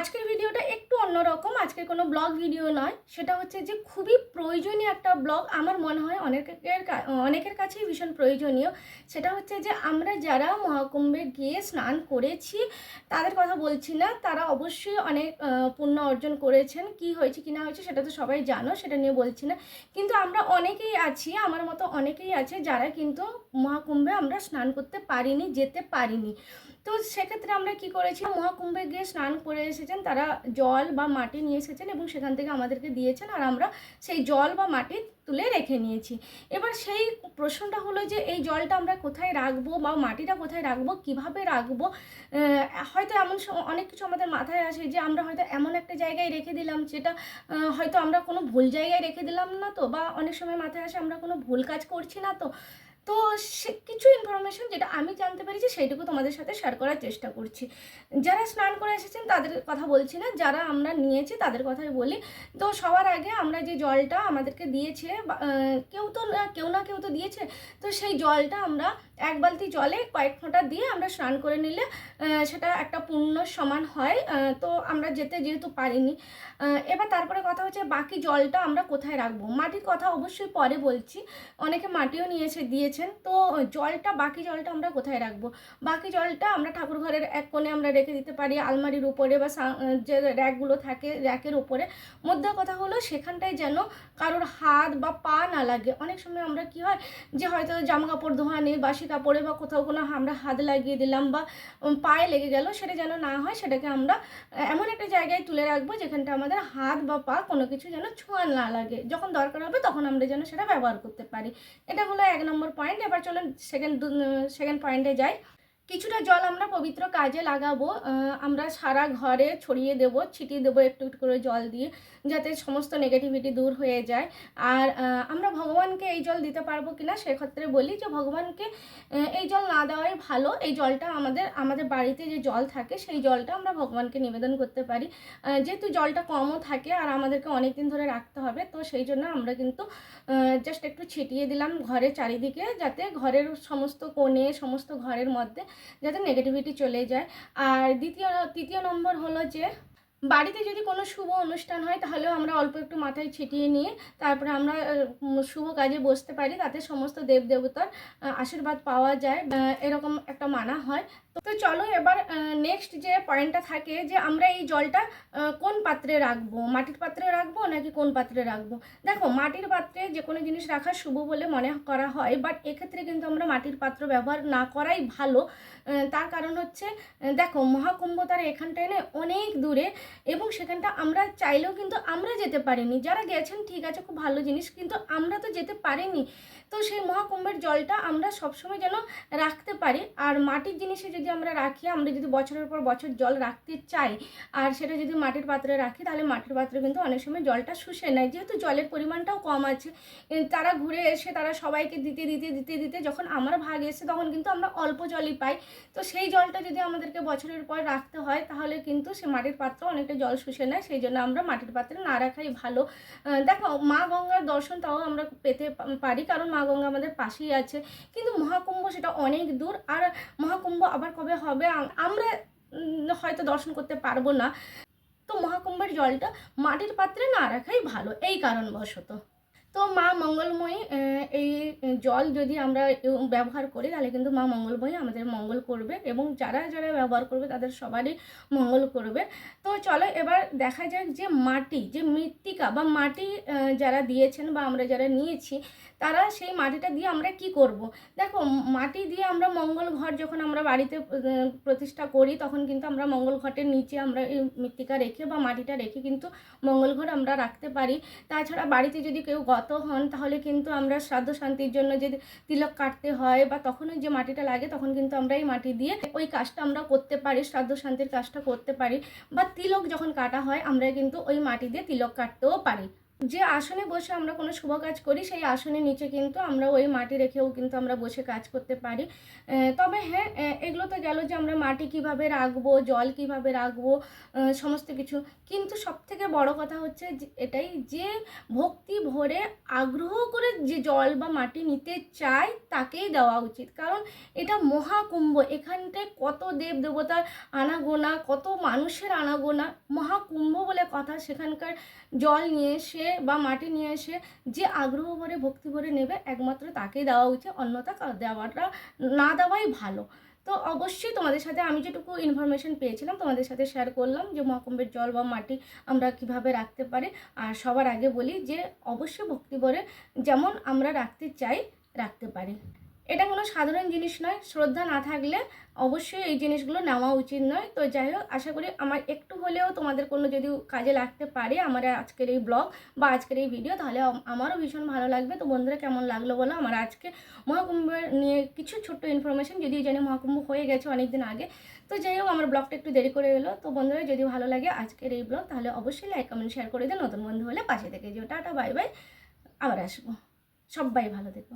আজকের ভিডিওটা একটু অন্যরকম, আজকের কোনো ব্লগ ভিডিও নয়। সেটা হচ্ছে যে খুবই প্রয়োজনীয় একটা ব্লগ। আমার মনে হয় অনেকের অনেকের কাছেই ভীষণ প্রয়োজনীয়। সেটা হচ্ছে যে আমরা যারা মহাকুম্ভে গিয়ে স্নান করেছি, তাদের কথা বলছি না। তারা অবশ্যই অনেক পুণ্য অর্জন করেছেন। কি হয়েছে, কি না হয়েছে সেটা তো সবাই জানো, সেটা নিয়ে বলছি না। কিন্তু আমরা অনেকেই আছি, আমার মতো অনেকেই আছে যারা কিন্তু মহাকুম্ভে আমরা স্নান করতে পারিনি, যেতে পারিনি। তো সেক্ষেত্রে আমরা কি করেছি, মহাকুম্ভে গিয়ে স্নান করে এসেছেন, তারা জল বা মাটি নিয়ে এসেছেন এবং সেখান থেকে আমাদেরকে দিয়েছেন আর আমরা সেই জল বা মাটি তুলে রেখে নিয়েছি। এবার সেই প্রশ্নটা হলো যে, এই জলটা আমরা কোথায় রাখব বা মাটিটা কোথায় রাখব, কীভাবে রাখব? হয়তো এমন অনেক কিছু আমাদের মাথায় আসে যে, আমরা হয়তো এমন একটা জায়গায় রেখে দিলাম যেটা হয়তো আমরা কোনো ভুল জায়গায় রেখে দিলাম না তো বা অনেক সময় মাথায় আসে আমরা কোনো ভুল কাজ করছি না তো। তো সে, কিছু ইনফরমেশন যেটা আমি জানতে পেরেছি, সেইটুকু তোমাদের সাথে শেয়ার করার চেষ্টা করছি। যারা স্নান করে এসেছেন, তাদের কথা বলছি না, যারা আমরা নিয়েছি, তাদের কথাই বলি। তো সবার আগে আমরা যে জলটা আমাদেরকে দিয়েছে কেউ তো কেউ না কেউ তো দিয়েছে, তো সেই জলটা আমরা এক বালতি জলে কয়েক ফোঁটা দিয়ে আমরা স্নান করে নিলে সেটা একটা পূর্ণ সমান হয় তো আমরা যেতে যেহেতু পারিনি। এবার তারপরে কথা হচ্ছে, বাকি জলটা আমরা কোথায় রাখব? মাটির কথা অবশ্যই পরে বলছি। অনেকে মাটিও নিয়েছে, দিয়েছেন, তো জলটা, বাকি জলটা আমরা কোথায় রাখব? বাকি জলটা আমরা ঠাকুর ঘরের এক কোণে আমরা রেখে দিতে পারি, আলমারির উপরে বা যে র্যাকগুলো থাকে, র্যাকের উপরে। মধ্যে কথা হলো সেখানটায় যেন কারোর হাত বা পা না লাগে। অনেক সময় আমরা কি হয় যে হয়তো জামা কাপড় ধোয়া নেই বাসি কাপড়ে বা কোথাও কোনো আমরা হাত লাগিয়ে দিলাম বা পায়ে লেগে গেল, সেটা যেন না হয়, সেটাকে আমরা এমন একটা জায়গায় তুলে রাখব যেখানটা আমাদের হাত বা পা কোনো কিছু যেন ছোঁয়া না লাগে। যখন দরকার হবে তখন আমরা যেন সেটা ব্যবহার করতে পারি। এটা হলো এক নম্বর পয়েন্ট এবার চলুন সেকেন্ড সেকেন্ড পয়েন্টে যাই। যায় কিছুটা জল আমরা পবিত্র কাজে লাগাবো আমরা সারা ঘরে ছড়িয়ে দেব, ছিটিয়ে দেবো একটু একটু করে জল দিয়ে, যাতে সমস্ত নেগেটিভিটি দূর হয়ে যায়। আর আমরা ভগবানকে এই জল দিতে পারব কিনা সেক্ষেত্রে বলি যে ভগবানকে এই জল না দেওয়াই ভালো। এই জলটা আমাদের আমাদের বাড়িতে যে জল থাকে সেই জলটা আমরা ভগবানকে নিবেদন করতে পারি। যেহেতু জলটা কমও থাকে আর আমাদেরকে অনেক দিন ধরে রাখতে হবে, তো সেই জন্য আমরা কিন্তু জাস্ট একটু ছিটিয়ে দিলাম ঘরের চারিদিকে, যাতে ঘরের সমস্ত কোণে, সমস্ত ঘরের মধ্যে যাতে নেগেটিভিটি চলে যায়। আর দ্বিতীয় তৃতীয় নম্বর হলো যে, বাড়িতে যদি কোনো শুভ অনুষ্ঠান হয়, তাহলেও আমরা অল্প একটু মাথায় ছিটিয়ে নিয়ে, তারপরে আমরা শুভ কাজে বসতে পারি। তাতে সমস্ত দেব দেবতার আশীর্বাদ পাওয়া যায় এরকম একটা মানা হয়। তো- চলো এবার নেক্সট যে পয়েন্টটা থাকে যে আমরা এই জলটা কোন পাত্রে রাখব? মাটির পাত্রে রাখব নাকি কোন পাত্রে রাখব? দেখো, মাটির পাত্রে যে কোনো জিনিস রাখা শুভ বলে মনে করা হয় বাট এক্ষেত্রে কিন্তু আমরা মাটির পাত্র ব্যবহার না করাই ভালো। তার কারণ হচ্ছে দেখো, মহাকুম্ভ তার এখানটা এনে অনেক দূরে, এবং সেখানটা আমরা চাইলেও কিন্তু আমরা যেতে পারিনি। যারা গেছেন, ঠিক আছে, খুব ভালো জিনিস, কিন্তু আমরা তো যেতে পারিনি। তো সেই মহাকুম্ভের জলটা আমরা সবসময় যেন রাখতে পারি, আর মাটির জিনিসে যদি আমরা রাখি, আমরা যদি বছরের পর বছর জল রাখতে চাই, আর সেটা যদি মাটির পাত্রে রাখি, তাহলে মাটির পাত্রে কিন্তু অনেক সময় জলটা শুষে নেয়। যেহেতু জলের পরিমাণটাও কম আছে তারা ঘুরে এসে তারা সবাইকে দিতে দিতে দিতে দিতে যখন আমার ভাগ এসে তখন কিন্তু আমরা অল্প জলই পাই। তো সেই জলটা যদি আমাদেরকে বছরের পর রাখতে হয়, তাহলে কিন্তু সে মাটির পাত্র অনেকটা জল শুষে নেয়। সেই জন্য আমরা মাটির পাত্রে না রাখাই ভালো। দেখো, মা গঙ্গার দর্শন তাও আমরা পেতে পারি, কারণ মা গঙ্গা আমাদের পাশেই আছে। কিন্তু মহাকুম্ভ সেটা অনেক দূর, আর মহাকুম্ভ আবার কবে হবে? আমরা হয়তো দর্শন করতে পারব না। তো মহাকুম্ভের জলটা মাটির পাত্রে না রাখাই ভালো, এই কারণবশত। তো মা মঙ্গলময়ী এই জল যদি আমরা ব্যবহার করি, তাহলে কিন্তু মা মঙ্গলময়ী আমাদের মঙ্গল করবে এবং যারা যারা ব্যবহার করবে তাদের সবারই মঙ্গল করবে। তো চলো এবার দেখা যাক যে মাটি, যে মৃত্তিকা বা মাটি যারা দিয়েছেন বা আমরা যারা নিয়েছি, তারা সেই মাটিটা দিয়ে আমরা কি করব? দেখো, মাটি দিয়ে আমরা মঙ্গল ঘর যখন আমরা বাড়িতে প্রতিষ্ঠা করি, তখন কিন্তু আমরা মঙ্গল ঘটের নিচে আমরা এই মৃত্তিকা রেখে বা মাটিটা রেখে কিন্তু মঙ্গল ঘর আমরা রাখতে পারি। তাছাড়া বাড়িতে যদি কেউ গত হন, তাহলে কিন্তু আমরা শ্রাদ্ধ শান্তির জন্য যে তিলক কাটতে হয় বা তখন ওই যে মাটিটা লাগে, তখন কিন্তু আমরা এই মাটি দিয়ে ওই কাজটা আমরা করতে পারি, শ্রাদ্ধ শান্তির কাজটা করতে পারি। বা তিলক যখন কাটা হয়, আমরা কিন্তু ওই মাটি দিয়ে তিলক কাটতেও পারি। যে আসনে বসে আমরা কোনো শুভ কাজ করি, সেই আসনের নিচে কিন্তু আমরা ওই মাটি রেখেও কিন্তু আমরা বসে কাজ করতে পারি। তবে হ্যাঁ এগুলো তো গেল যে আমরা মাটি কীভাবে রাখব, জল কীভাবে রাখব সমস্ত কিছু। কিন্তু সব থেকে বড় কথা হচ্ছে এটাই যে ভক্তি ভরে আগ্রহ করে যে জল বা মাটি নিতে চায়, তাকেই দেওয়া উচিত। কারণ এটা মহাকুম্ভ, এখানটায় কত দেব দেবতার আনাগোনা, কত মানুষের আনাগোনা। মহাকুম্ভ বলে কথা, সেখানকার জল নিয়ে এসে বা মাটি নিয়ে এসে যে আগ্রহ ভরে, ভক্তি ভরে নেবে, একমাত্র তাকেই দেওয়া উচিত। অন্যথা দেওয়াটা না দেওয়াই ভালো। তো অবশ্যই তোমাদের সাথে আমি যেটুকু ইনফরমেশন পেয়েছিলাম, তোমাদের সাথে শেয়ার করলাম যে মহাকুম্ভের জল বা মাটি আমরা কীভাবে রাখতে পারি। আর সবার আগে বলি যে, অবশ্যই ভক্তি ভরে যেমন আমরা রাখতে চাই, রাখতে পারি। এটা কোনো সাধারণ জিনিস নয়। শ্রদ্ধা না থাকলে অবশ্যই এই জিনিসগুলো নেওয়া উচিত নয়। তো যাই হোক, আশা করি আমার একটু হলেও তোমাদের কোনো যদি কাজে লাগতে পারে আমার আজকের এই ব্লগ বা আজকের এই ভিডিও, তাহলে আমারও ভীষণ ভালো লাগবে। তো বন্ধুরা, কেমন লাগল বলো? আমার আজকে মহাকুম্ভের নিয়ে কিছু ছোট্ট ইনফরমেশন যদিও জানি মহাকুম্ভ হয়ে গেছে অনেক দিন আগে। তো যাই হোক, আমার ব্লগটা একটু দেরি করে এলো। তো বন্ধুরা, যদি ভালো লাগে আজকের এই ব্লগ, তাহলে অবশ্যই লাইক কমেন্ট শেয়ার করে দিন নতুন বন্ধু হলে পাশে থেকে যেও। টাটা বাই বাই আবার আসব। সবাই ভালো থেকো।